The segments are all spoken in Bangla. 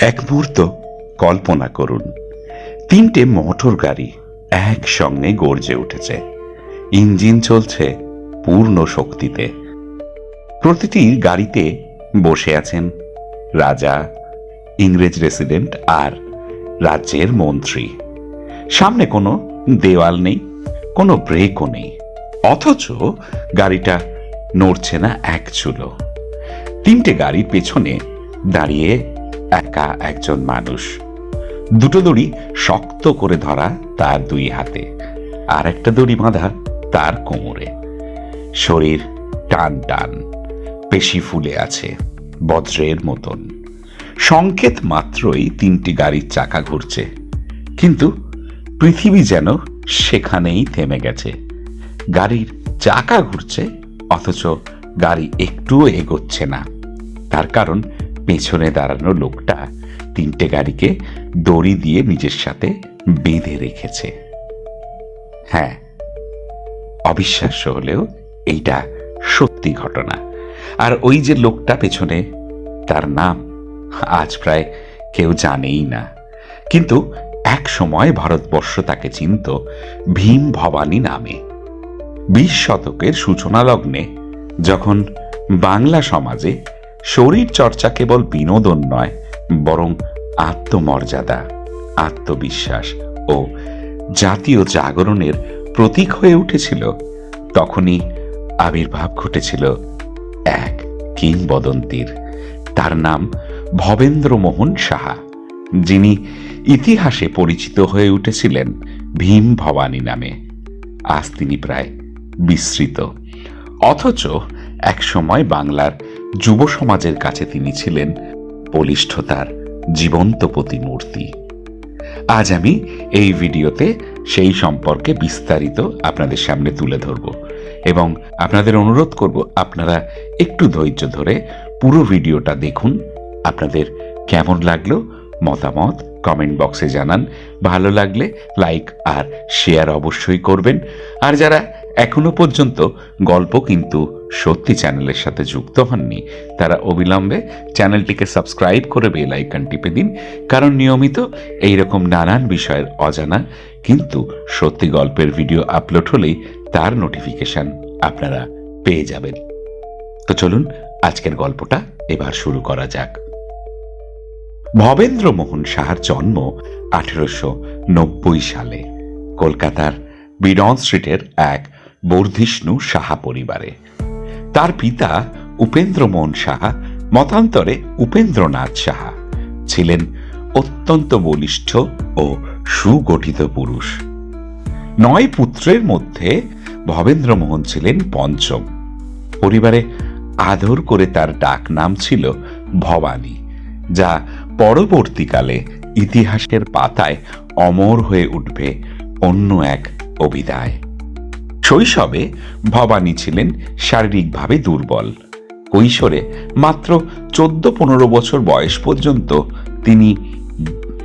এক মুহূর্ত কল্পনা করুন। তিনটে মোটর গাড়ি একসঙ্গে গর্জে উঠেছে। ইঞ্জিন চলছে পূর্ণ শক্তিতে। প্রতিটি গাড়িতে বসে আছেন রাজা, ইংরেজ রেসিডেন্ট আর রাজ্যের মন্ত্রী। সামনে কোনো দেওয়াল নেই, কোনো ব্রেকও নেই। অথচ গাড়িটা নড়ছে না এক চুলো। তিনটে গাড়ির পেছনে দাঁড়িয়ে একা একজন মানুষ। দুটো দড়ি শক্ত করে ধরা তার দুই হাতে, আর একটা দড়ি বাঁধা তার কোমরে। শরীর টান টান, পেশি ফুলে আছে, বজ্রের মতন। সংকেত মাত্রই তিনটি গাড়ির চাকা ঘুরছে, কিন্তু পৃথিবী যেন সেখানেই থেমে গেছে। গাড়ির চাকা ঘুরছে, অথচ গাড়ি একটুও এগোচ্ছে না। তার কারণ পেছনে দাঁড়ানো লোকটা তিনটে গাড়িকে দড়ি দিয়ে নিজের সাথে বেঁধে রেখেছে। হ্যাঁ অবিশ্বাস্য হলেও এইটা সত্যি ঘটনা। আর ওই যে লোকটা পেছনে, তার নাম আজ প্রায় কেউ জানেই না। কিন্তু এক সময় ভারতবর্ষ তাকে চিনত ভীম ভবানী নামে। বিশ শতকের সূচনা লগ্নে যখন বাংলা সমাজে শরীর চর্চা কেবল বিনোদন নয়, বরং আত্মমর্যাদা, আত্মবিশ্বাস ও জাতীয় জাগরণের প্রতীক হয়ে উঠেছিল। তখনই আবির্ভাব ঘটেছিল এক কিংবদন্তির। তার নাম ভবেন্দ্র মোহন সাহা, যিনি ইতিহাসে পরিচিত হয়ে উঠেছিলেন ভীম ভবানী নামে। আজ তিনি প্রায় বিস্মৃত অথচ একসময় বাংলার যুব সমাজের কাছে তিনি ছিলেন বলিষ্ঠতার জীবন্ত প্রতিমূর্তি। আজ আমি এই ভিডিওতে সেই সম্পর্কে বিস্তারিত আপনাদের সামনে তুলে ধরব এবং আপনাদের অনুরোধ করব আপনারা একটু ধৈর্য ধরে পুরো ভিডিওটা দেখুন, আপনাদের কেমন লাগল মতামত কমেন্ট বক্সে জানান, ভালো লাগলে লাইক আর শেয়ার অবশ্যই করবেন। আর যারা এখনও পর্যন্ত গল্প কিন্তু সত্যি চ্যানেলের সাথে যুক্ত হননি, তারা অবিলম্বে চ্যানেলটিকে সাবস্ক্রাইব করে বেল আইকন টিপে দিন, কারণ নিয়মিত এই রকম নানান বিষয়ের অজানা কিন্তু সত্যি গল্পের ভিডিও আপলোড হলেই তার নোটিফিকেশন আপনারা পেয়ে যাবেন। তো চলুন, আজকের গল্পটা এবার শুরু করা যাক। ভবেন্দ্র মোহন সাহার জন্ম আঠেরোশো নব্বই সালে কলকাতার বিডন স্ট্রিটের এক বর্ধিষ্ণু সাহা পরিবারে। তার পিতা উপেন্দ্র মোহন সাহা, মতান্তরে উপেন্দ্রনাথ সাহা ছিলেন অত্যন্ত বলিষ্ঠ ও সুগঠিত পুরুষ। নয় পুত্রের মধ্যে ভবেন্দ্র মোহন ছিলেন পঞ্চম। পরিবারে আদর করে তার ডাক নাম ছিল ভবানী, যা পরবর্তীকালে ইতিহাসের পাতায় অমর হয়ে উঠবে অন্য এক অভিধায়। শৈশবে ভবানী ছিলেন শারীরিকভাবে দুর্বল। কৈশোরে মাত্র চোদ্দ পনেরো বছর বয়স পর্যন্ত তিনি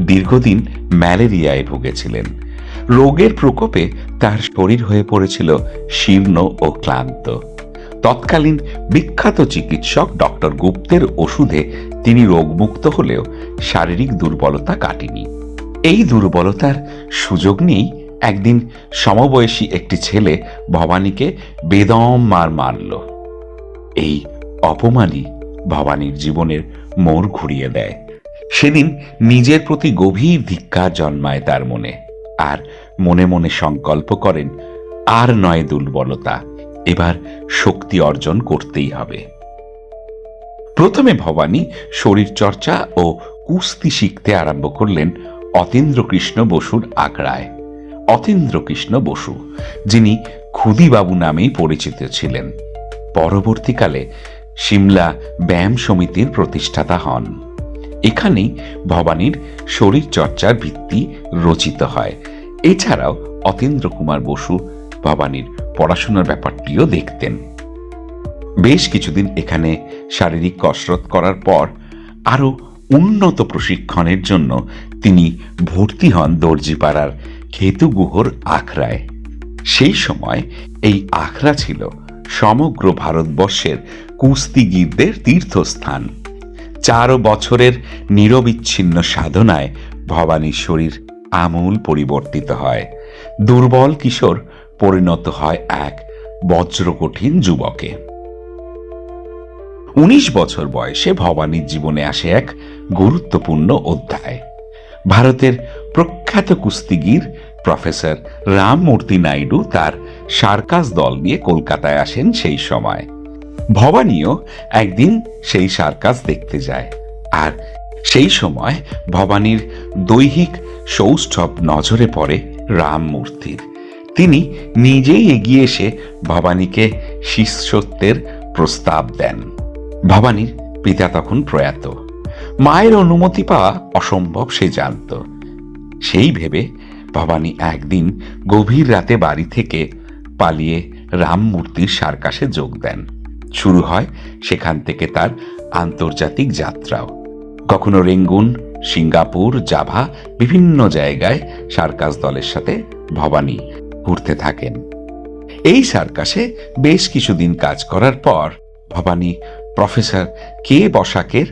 দীর্ঘদিন ম্যালেরিয়ায় ভুগেছিলেন। রোগের প্রকোপে তার শরীর হয়ে পড়েছিল শীর্ণ ও ক্লান্ত। তৎকালীন বিখ্যাত চিকিৎসক ডক্টর গুপ্তের ওষুধে তিনি রোগমুক্ত হলেও শারীরিক দুর্বলতা কাটেনি। এই দুর্বলতার সুযোগ নিয়েই একদিন সমবয়সী একটি ছেলে ভবানীকে বেদম মার মারল। এই অপমানই ভবানীর জীবনের মোড় ঘুরিয়ে দেয়। সেদিন নিজের প্রতি গভীর ধিক্কার জন্মায় তার মনে। আর মনে মনে সংকল্প করেন, আর নয় দুর্বলতা, এবার শক্তি অর্জন করতেই হবে। প্রথমে ভবানী শরীরচর্চা ও কুস্তি শিখতে আরম্ভ করলেন অতীন্দ্রকৃষ্ণ বসুর আগ্রায় অতীন্দ্রকৃষ্ণ বসু, যিনি ক্ষুদিবাবু নামেই পরিচিত ছিলেন। পরবর্তীকালে সিমলা ব্যায়াম সমিতির প্রতিষ্ঠাতা হন। এখানেই ভবানীর শরীরচর্চার ভিত্তি রচিত হয়। এছাড়াও অতীন্দ্র কুমার বসু ভবানীর পড়াশোনার ব্যাপারটিও দেখতেন। বেশ কিছুদিন এখানে শারীরিক কসরত করার পর আরও উন্নত প্রশিক্ষণের জন্য তিনি ভর্তি হন দর্জিপাড়ার খেতুগুহর আখড়ায়। সেই সময় এই আখড়া ছিল সমগ্র ভারতবর্ষের কুস্তিগীরদের তীর্থস্থান। চার বছরের নিরবিচ্ছিন্ন সাধনায় ভবানীর শরীর আমূল পরিবর্তিত হয়। দুর্বল কিশোর পরিণত হয় এক বজ্রকঠিন যুবকে। উনিশ বছর বয়সে ভবানীর জীবনে আসে এক গুরুত্বপূর্ণ অধ্যায়। ভারতের প্রখ্যাত কুস্তিগির প্রফেসর রামমূর্তি নাইডু তার সার্কাস দল নিয়ে কলকাতায় আসেন সেই সময়। ভবানীও একদিন সেই সার্কাস দেখতে যায় আর সেই সময় ভবানীর দৈহিক সৌষ্ঠব নজরে পড়ে রামমূর্তির। তিনি নিজেই এগিয়ে এসে ভবানীকে শিষ্যত্বের প্রস্তাব দেন। ভবানীর পিতা তখন প্রয়াত। মায়ের অনুমতি পাওয়া অসম্ভব, সে জানত। সেই ভেবে ভবানী একদিন গভীর রাতে বাড়ি থেকে পালিয়ে রামমূর্তির সার্কাসে যোগ দেন। শুরু হয় সেখান থেকে তার আন্তর্জাতিক যাত্রাও। কখনো রেঙ্গুন, সিঙ্গাপুর, জাভা বিভিন্ন জায়গায় সার্কাস দলের সাথে ভবানী ঘুরতে থাকেন। এই সার্কাসে বেশ কিছুদিন কাজ করার পর ভবানী প্রফেসর কে বসাকের,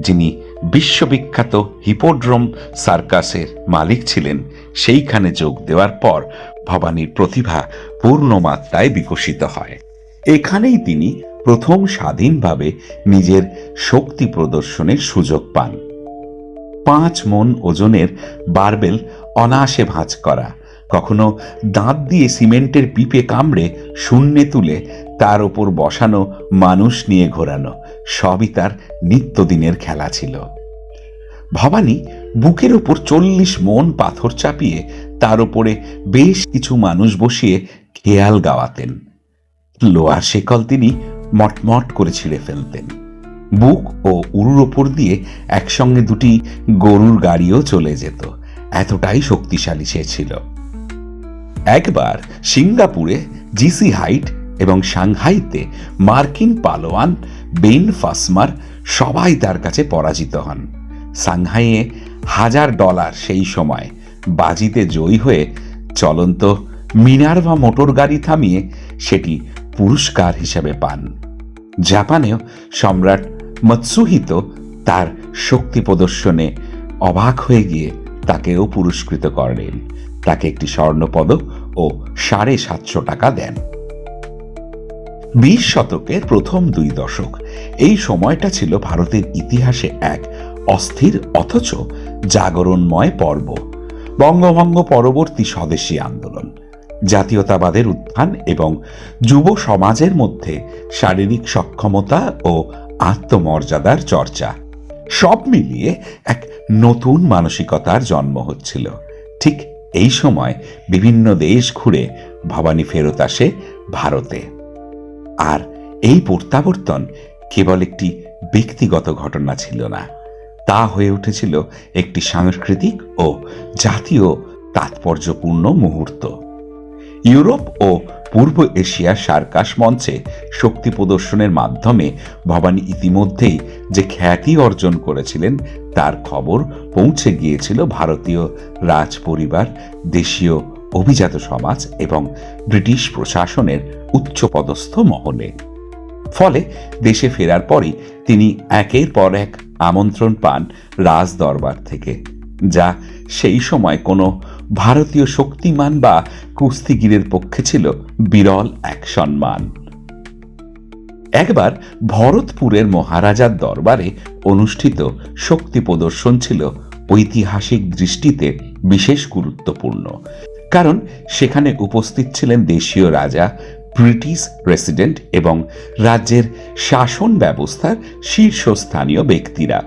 যিনি বিশ্ববিখ্যাত হিপোড্রোম সার্কাসের মালিক ছিলেন। সেইখানে যোগ দেওয়ার পর ভবানীর প্রতিভা পূর্ণ মাত্রায় বিকশিত হয়। এখানেই তিনি প্রথম স্বাধীনভাবে নিজের শক্তি প্রদর্শনের সুযোগ পান। পাঁচ মন ওজনের বারবেল অনায়াসে ভাঁজ করা কখনো দাঁত দিয়ে সিমেন্টের পিপে কামড়ে শূন্যে তুলে তার ওপর বসানো মানুষ নিয়ে ঘোরানো, সবই তার নিত্যদিনের খেলা ছিল। ভবানী বুকের ওপর চল্লিশ মন পাথর চাপিয়ে তার ওপরে বেশ কিছু মানুষ বসিয়ে খেয়াল গাওয়াতেন। লোহার শেকল তিনি মটমট করে ছিঁড়ে ফেলতেন। বুক ও উরুর ওপর দিয়ে একসঙ্গে দুটি গরুর গাড়িও চলে যেত। এতটাই শক্তিশালী সে ছিল। একবার সিঙ্গাপুরে জিসি হাইট এবং সাংহাইতে মার্কিন পালোয়ান বেন ফাসমার সবাই তার কাছে পরাজিত হন। সাংহাইয়ে হাজার ডলার সেই সময় বাজিতে জয়ী হয়ে চলন্ত মিনার্ভা মোটর গাড়ি থামিয়ে সেটি পুরস্কার হিসেবে পান। জাপানেও সম্রাট মৎসুহিত তার শক্তি প্রদর্শনে অবাক হয়ে গিয়ে তাকেও পুরস্কৃত করেন তাকে একটি স্বর্ণপদক ও সাড়ে সাতশো টাকা দেন। বিশ শতকের প্রথম দুই দশক, এই সময়টা ছিল ভারতের ইতিহাসে এক অস্থির অথচ জাগরণময় পর্ব, বঙ্গভঙ্গ পরবর্তী স্বদেশী আন্দোলন, জাতীয়তাবাদের উত্থান এবং যুব সমাজের মধ্যে শারীরিক সক্ষমতা ও আত্মমর্যাদার চর্চা, সব মিলিয়ে এক নতুন মানসিকতার জন্ম হচ্ছিল। ঠিক এই সময় বিভিন্ন দেশ ঘুরে ভবানী ফেরত আসে ভারতে। আর এই প্রত্যাবর্তন কেবল একটি ব্যক্তিগত ঘটনা ছিল না, তা হয়ে উঠেছিল একটি সাংস্কৃতিক ও জাতীয় তাৎপর্যপূর্ণ মুহূর্ত। ইউরোপ ও পূর্ব এশিয়ার সার্কাস মঞ্চে শক্তি প্রদর্শনের মাধ্যমে ভবানী ইতিমধ্যেই যে খ্যাতি অর্জন করেছিলেন, তার খবর পৌঁছে গিয়েছিল ভারতীয় রাজ পরিবার দেশীয় অভিজাত সমাজ এবং ব্রিটিশ প্রশাসনের উচ্চপদস্থ মহলে। ফলে দেশে ফেরার পরই তিনি একের পর এক আমন্ত্রণ পান রাজ দরবার থেকে, যা সেই সময় কোনো ভারতীয় শক্তিমান বা কুস্তিগিরের পক্ষে ছিল বিরল এক সম্মান। একবার ভরতপুরের মহারাজার দরবারে অনুষ্ঠিত শক্তি প্রদর্শন ছিল ঐতিহাসিক দৃষ্টিতে বিশেষ গুরুত্বপূর্ণ। কারণ সেখানে উপস্থিত ছিলেন দেশীয় রাজা, ব্রিটিশ প্রেসিডেন্ট এবং রাজ্যের শাসন ব্যবস্থার শীর্ষস্থানীয় ব্যক্তিরা।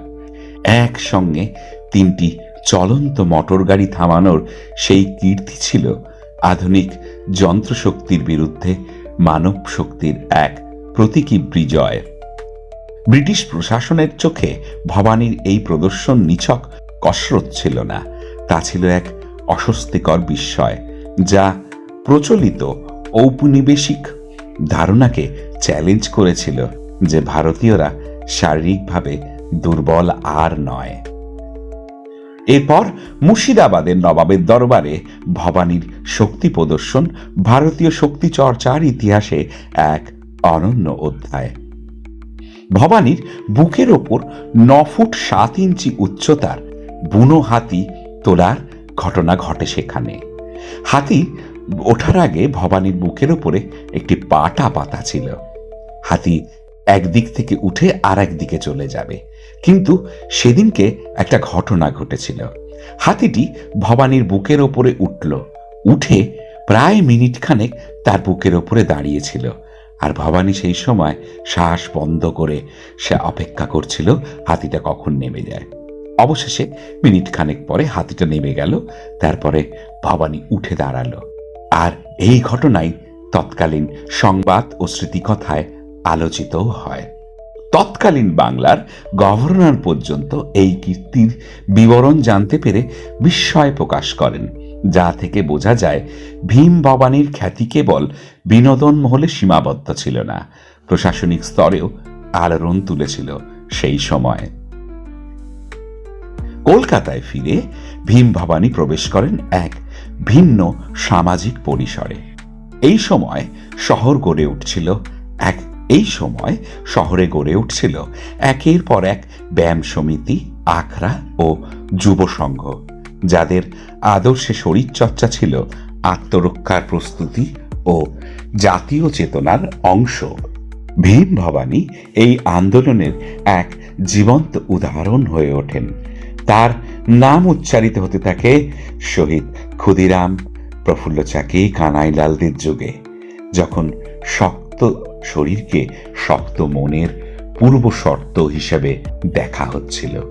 একসঙ্গে তিনটি চলন্ত মোটর গাড়ি থামানোর সেই কীর্তি ছিল আধুনিক যন্ত্রশক্তির বিরুদ্ধে মানব শক্তির এক প্রতীকী বিজয়। ব্রিটিশ প্রশাসনের চোখে ভবানীর এই প্রদর্শন নিছক কসরত ছিল না, তা ছিল এক অস্বস্তিকর বিস্ময়, যা প্রচলিত ঔপনিবেশিক ধারণাকে চ্যালেঞ্জ করেছিল যে ভারতীয়রা শারীরিকভাবে দুর্বল আর নয়। এরপর মুর্শিদাবাদের নবাবের দরবারে ভবানীর শক্তি প্রদর্শন, ভারতীয় শক্তি চর্চার ইতিহাসে এক অনন্য অধ্যায়। ভবানীর বুকের ওপর ন ফুট সাত ইঞ্চি উচ্চতার বুনো হাতি তোলার ঘটনা ঘটে সেখানে। হাতি ওঠার আগে ভবানীর বুকের ওপরে একটি পাটা পাতা ছিল। হাতি একদিক থেকে উঠে আর একদিকে চলে যাবে। কিন্তু সেদিনকে একটা ঘটনা ঘটেছিল। হাতিটি ভবানীর বুকের ওপরে উঠল। উঠে প্রায় মিনিট খানেক তার বুকের ওপরে দাঁড়িয়েছিল। আর ভবানী সেই সময় শ্বাস বন্ধ করে সে অপেক্ষা করছিল, হাতিটা কখন নেমে যায়। অবশেষে মিনিট খানেক পরে হাতিটা নেমে গেল, তারপরে ভবানী উঠে দাঁড়াল। আর এই ঘটনাই তৎকালীন সংবাদ ও স্মৃতিকথায় আলোচিতও হয়। তৎকালীন বাংলার গভর্নর পর্যন্ত এই কীর্তির বিবরণ জানতে পেরে বিস্ময় প্রকাশ করেন, যা থেকে বোঝা যায় ভীম ভবানীর খ্যাতি কেবল বিনোদন মহলে সীমাবদ্ধ ছিল না, প্রশাসনিক স্তরেও আলোড়ন তুলেছিল সেই সময়। কলকাতায় ফিরে ভীম ভবানী প্রবেশ করেন এক ভিন্ন সামাজিক পরিসরে। এই সময় শহর গড়ে উঠছিল এক এই সময় শহরে গড়ে উঠছিল একের পর এক ব্যায়াম সমিতি, আখড়া ও যুব সংঘ, যাদের আদর্শে শরীরচর্চা ছিল আত্মরক্ষার প্রস্তুতি ও জাতীয় চেতনার অংশ। ভীম ভবানী এই আন্দোলনের এক জীবন্ত উদাহরণ হয়ে ওঠেন। তার নাম উচ্চারিত হতে থাকে শহীদ ক্ষুদিরাম প্রফুল্ল চাকি কানাইলালদের যুগে, যখন শক্ত শরীরকে শক্ত মনের পূর্ব শর্ত হিসেবে দেখা হচ্ছিল।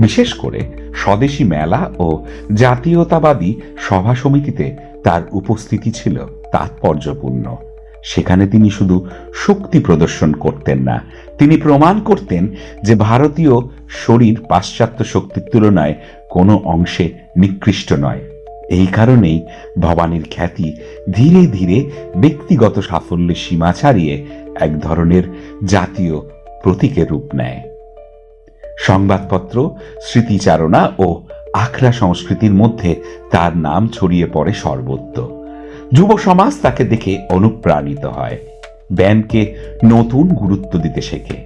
বিশেষ করে স্বদেশী মেলা ও জাতীয়তাবাদী সভা সমিতিতে তার উপস্থিতি ছিল তাৎপর্যপূর্ণ। সেখানে তিনি শুধু শক্তি প্রদর্শন করতেন না, তিনি প্রমাণ করতেন যে ভারতীয় শরীর পাশ্চাত্য শক্তির তুলনায় কোনো অংশে নিকৃষ্ট নয়। এই কারণেই ভবানীর খ্যাতি ধীরে ধীরে ব্যক্তিগত সাফল্যের সীমা ছাড়িয়ে এক ধরনের জাতীয় প্রতীকের রূপ নেয়। সংবাদপত্র, স্মৃতিচারণা ও আখড়া সংস্কৃতির মধ্যে তার নাম ছড়িয়ে পড়ে সর্বত্র। যুব সমাজ তাকে দেখে অনুপ্রাণিত হয়। ব্যায়ামকে নতুন গুরুত্ব দিতে শেখে।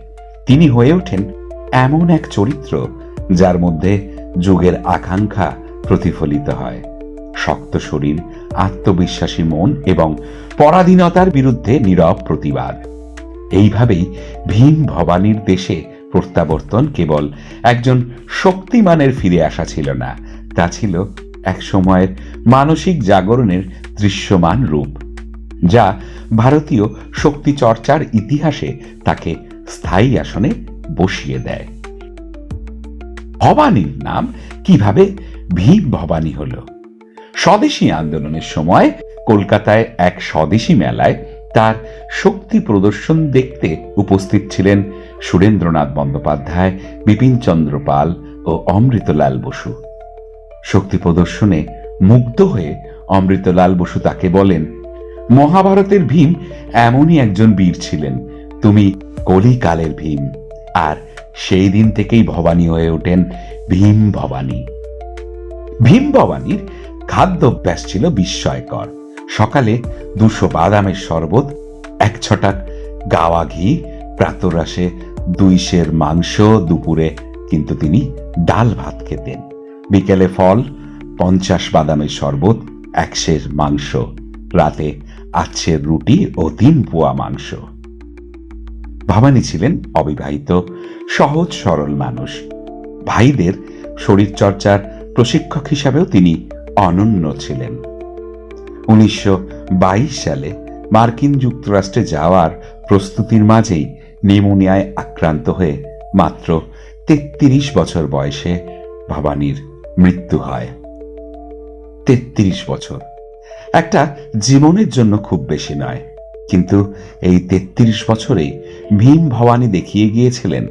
তিনি হয়ে ওঠেন এমন এক চরিত্র যার মধ্যে যুগের আকাঙ্ক্ষা প্রতিফলিত হয়। শক্ত শরীর, আত্মবিশ্বাসী মন এবং পরাধীনতার বিরুদ্ধে নীরব প্রতিবাদ। এইভাবেই ভীম ভবানীর দেশে প্রত্যাবর্তন কেবল একজন শক্তিমানের ফিরে আসা ছিল না, তা ছিল এক সময়ের মানসিক জাগরণের দৃশ্যমান রূপ, যা ভারতীয় শক্তি চর্চার ইতিহাসে তাকে স্থায়ী আসনে বসিয়ে দেয়। ভবানীর নাম কীভাবে ভীম ভবানী হলো? স্বদেশী আন্দোলনের সময় কলকাতায় এক স্বদেশী মেলায় তার শক্তি প্রদর্শন দেখতে উপস্থিত ছিলেন সুরেন্দ্রনাথ বন্দ্যোপাধ্যায় বিপিনচন্দ্র পাল ও অমৃতলাল বসু। শক্তি প্রদর্শনে মুগ্ধ হয়ে অমৃতলাল বসু তাকে বলেন, মহাভারতের ভীম এমনই একজন বীর ছিলেন। তুমি কলিকালের ভীম। আর সেই দিন থেকেই ভবানী হয়ে ওঠেন ভীম ভবানী। ভীম ভবানীর খাদ্যাভ্যাস ছিল বিস্ময়কর। সকালে দুশো বাদামের শরবত, এক ছটাক গাওয়া ঘি, প্রাতরাশে দুই সের মাংস দুপুরে, কিন্তু তিনি ডাল ভাত খেতেন। বিকেলে ফল, পঞ্চাশ বাদামের শরবত, এক সের মাংস, রাতে আচ্ছের রুটি ও তিন পোয়া মাংস। ভবানী ছিলেন অবিবাহিত, সহজ সরল মানুষ। ভাইদের শরীরচর্চার প্রশিক্ষক হিসাবেও তিনি অনন্য ছিলেন। উনিশশো বাইশ সালে মার্কিন যুক্তরাষ্ট্রে যাওয়ার প্রস্তুতির মাঝেই নিউমোনিয়ায় আক্রান্ত হয়ে মাত্র তেত্রিশ বছর বয়সে ভবানীর মৃত্যু হয়। তেত্রিশ বছর। একটা জীবনের জন্য খুব বেশি নয়, কিন্তু এই তেত্রিশ বছরেই ভীম ভবানী দেখিয়ে গিয়েছিলেন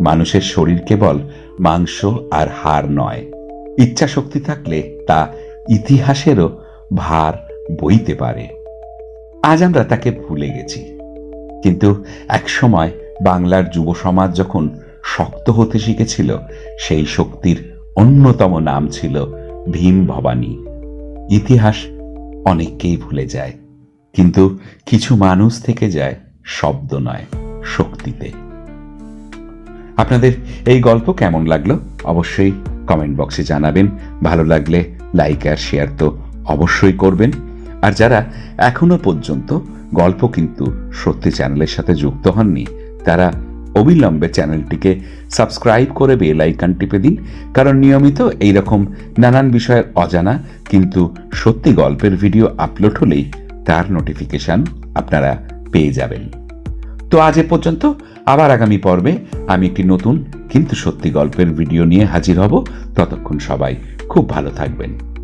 মানুষের শরীর কেবল মাংস আর হাড় নয়। ইচ্ছা শক্তি থাকলে তা ইতিহাসেরও ভার বইতে পারে। আজ আমরা তাকে ভুলে গেছি। কিন্তু একসময় বাংলার যুব সমাজ যখন শক্ত হতে শিখেছিল, সেই শক্তির অন্যতম নাম ছিল ভীম ভবানী। ইতিহাস অনেককেই ভুলে যায়, কিন্তু কিছু মানুষ থেকে যায় শব্দ নয়, শক্তিতে। আপনাদের এই গল্প কেমন লাগল অবশ্যই কমেন্ট বক্সে জানাবেন। ভালো লাগলে লাইক আর শেয়ার তো অবশ্যই করবেন। আর যারা এখনও পর্যন্ত গল্প কিন্তু সত্যি চ্যানেলের সাথে যুক্ত হননি, তারা অবিলম্বে চ্যানেলটিকে সাবস্ক্রাইব করে বেল আইকন টিপে দিন। কারণ নিয়মিত এই রকম নানান বিষয়ের অজানা কিন্তু সত্যি গল্পের ভিডিও আপলোড হলেই তার নোটিফিকেশন আপনারা পেয়ে যাবেন। তো আজ এ পর্যন্ত আবার আগামী পর্বে আমি একটি নতুন কিন্তু সত্যি গল্পের ভিডিও নিয়ে হাজির হব। ততক্ষণ সবাই খুব ভালো থাকবেন।